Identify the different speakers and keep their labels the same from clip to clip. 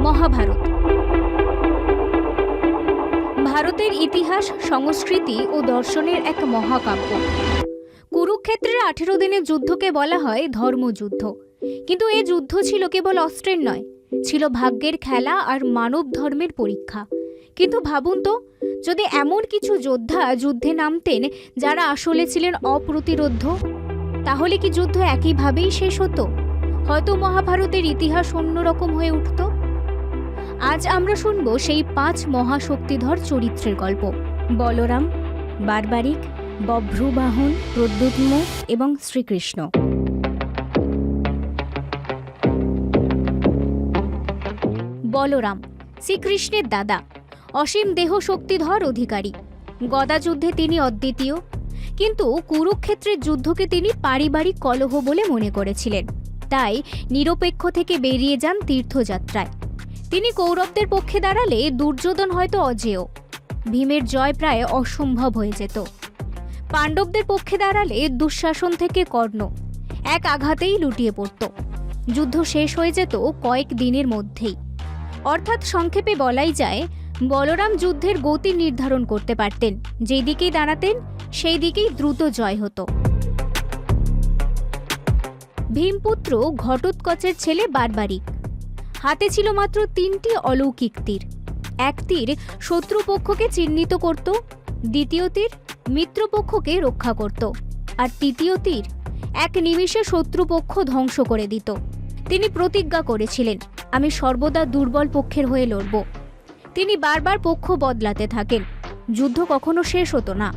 Speaker 1: মহাভারত। ভারতের ইতিহাস, সংস্কৃতি ও দর্শনের এক মহাকাব্য। কুরুক্ষেত্রের আঠেরো দিনের যুদ্ধকে বলা হয় ধর্মযুদ্ধ। কিন্তু এ যুদ্ধ ছিল কেবল অস্ত্রের নয়, ছিল ভাগ্যের খেলা আর মানব ধর্মের পরীক্ষা। কিন্তু ভাবুন তো, যদি এমন কিছু যোদ্ধা যুদ্ধে নামতেন যারা আসলে ছিলেন অপ্রতিরোধ্য, তাহলে কি যুদ্ধ একইভাবেই শেষ হতো? হয়তো মহাভারতের ইতিহাস অন্যরকম হয়ে উঠত? আজ আমরা শুনব সেই পাঁচ মহাশক্তিধর চরিত্রের গল্প। বলরাম, বারবারিক, বভ্রুবাহন প্রদ্যুম্ন এবং শ্রীকৃষ্ণ। বলরাম, শ্রীকৃষ্ণের দাদা, অসীম দেহ শক্তিধর অধিকারী। গদাযুদ্ধে তিনি অদ্বিতীয়, কিন্তু কুরুক্ষেত্রের যুদ্ধকে তিনি পারিবারিক কলহ বলে মনে করেছিলেন। তাই নিরপেক্ষ থেকে বেরিয়ে যান তীর্থযাত্রায়। তিনি কৌরবদের পক্ষে দাঁড়ালে দুর্যোধন হয়তো অজেয়। ভীমের জয় প্রায় অসম্ভব হয়ে যেত। পাণ্ডবদের পক্ষে দাঁড়ালে দুঃশাসন থেকে কর্ণ এক আঘাতেই লুটিয়ে পড়ত। যুদ্ধ শেষ হয়ে যেত কয়েক দিনের মধ্যেই। অর্থাৎ সংক্ষেপে বলাই যায়, বলরাম যুদ্ধের গতি নির্ধারণ করতে পারতেন, যেই দিকেই দাঁড়াতেন, সেই দিকেই দ্রুত জয় হতো। ভীমপুত্র ঘটোৎকচের ছেলে বারবারিক। হাতে ছিল মাত্র তিনটি অলৌকিক তীর। এক তীর শত্রুপক্ষকে চিহ্নিত করত, দ্বিতীয় তীর মিত্রপক্ষকে রক্ষা করত, আর তৃতীয় তীর এক নিমিষে শত্রুপক্ষ ধ্বংস করে দিত। তিনি প্রতিজ্ঞা করেছিলেন, আমি সর্বদা দুর্বল পক্ষের হয়ে লড়ব। তিনি বারবার পক্ষ বদলাতে থাকেন। যুদ্ধ কখনো শেষ হতো না।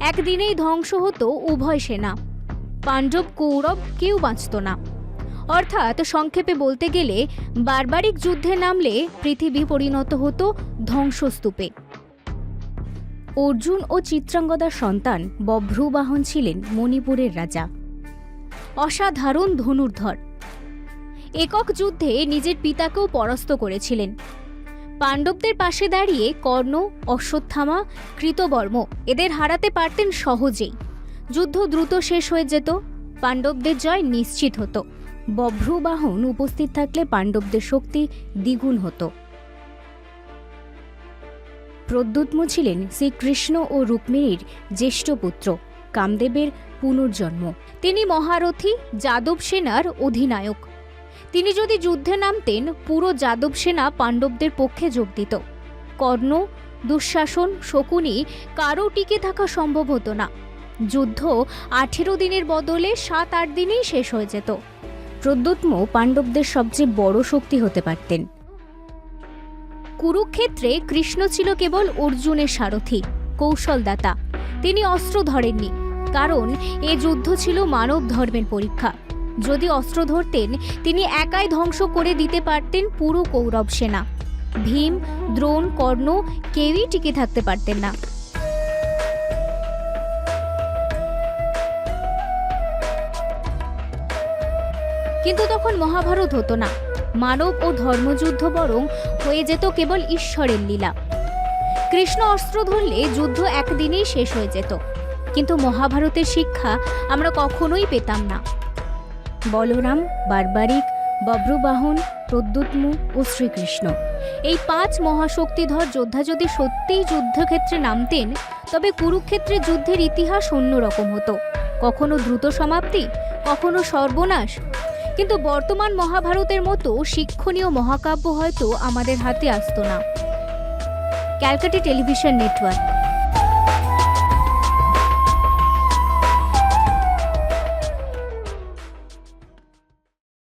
Speaker 1: একদিনেই ধ্বংস হতো উভয় সেনা। পাণ্ডব কৌরব কেউ বাঁচত না। অর্থাৎ সংক্ষেপে বলতে গেলে, বারবারিক যুদ্ধে নামলে পৃথিবী পরিণত হতো ধ্বংসস্তূপে। অর্জুন ও চিত্রাঙ্গদার সন্তান বভ্রুবাহন ছিলেন মণিপুরের রাজা। অসাধারণ ধনুর্ধর। একক যুদ্ধে নিজের পিতাকেও পরাস্ত করেছিলেন। পাণ্ডবদের পাশে দাঁড়িয়ে কর্ণ, অশ্বত্থামা, কৃতবর্ম এদের হারাতে পারতেন সহজেই। যুদ্ধ দ্রুত শেষ হয়ে যেত, পাণ্ডবদের জয় নিশ্চিত হতো। বভ্রুবাহন উপস্থিত থাকলে পাণ্ডবদের শক্তি দ্বিগুণ হতো। প্রদ্যুৎম ছিলেন শ্রীকৃষ্ণ ও রুক্মিণীর জ্যেষ্ঠ পুত্র, কামদেবের পুনর্জন্ম। তিনি মহারথী, যাদব সেনার অধিনায়ক। তিনি যদি যুদ্ধে নামতেন, পুরো যাদব সেনা পাণ্ডবদের পক্ষে যোগ দিত। কর্ণ, দুঃশাসন, শকুনি কারও টিকে থাকা সম্ভব হতো না। যুদ্ধ আঠেরো দিনের বদলে সাত আট দিনেই শেষ হয়ে যেত। প্রদ্যুৎম পাণ্ডবদের সবচেয়ে বড় শক্তি হতে পারতেন। কুরুক্ষেত্রে কৃষ্ণ ছিল কেবল অর্জুনের সারথি, কৌশলদাতা। তিনি অস্ত্র ধরেননি, কারণ এ যুদ্ধ ছিল মানব ধর্মের পরীক্ষা। যদি অস্ত্র ধরতেন, তিনি একাই ধ্বংস করে দিতে পারতেন পুরো কৌরব সেনা। ভীম, দ্রোণ, কর্ণ কেউই টিকে থাকতে পারতেন না। কিন্তু তখন মহাভারত হতো না। মানব ও ধর্মযুদ্ধ বরং হয়ে যেত কেবল ঈশ্বরের লীলা। কৃষ্ণ অস্ত্র ধরলে যুদ্ধ একদিনেই শেষ হয়ে যেত। কিন্তু মহাভারতের শিক্ষা আমরা কখনোই পেতাম না। বলরাম, বারবারিক, বব্রবাহন, প্রদ্যুৎম ও শ্রীকৃষ্ণ এই পাঁচ মহাশক্তিধর যোদ্ধা যদি সত্যিই যুদ্ধক্ষেত্রে নামতেন, তবে কুরুক্ষেত্রে যুদ্ধের ইতিহাস অন্যরকম হতো। কখনো দ্রুত সমাপ্তি, কখনো সর্বনাশ কিন্তু বর্তমান মহাভারতের মতো শিক্ষণীয় মহাকাব্য হয়তো আমাদের হাতে আসতো না। Calcutta television network.